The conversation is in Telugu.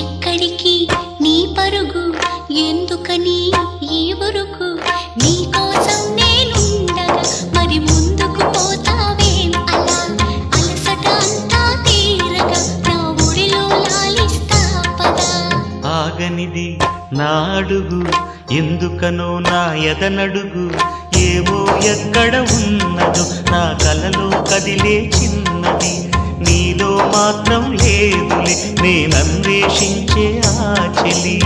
ఎక్కడికి? నీ పరుగు ఎందుకని ఈ వరకు నీ కోసం నేనుండగా మరి ముందుకు పోతావేం అలా? అలసట అంతా తీరగా నా ఒడిలో లాలిస్తా పదా? ఆగనిది నా అడుగు ఎందుకనో నా ఎదనడుగు ఏవో ఎక్కడ ఉన్నదో నా కలలో కదిలే చిన్నది నీలో మాత్రం లేదులే నేనన్వేషించే ఆ చెలి.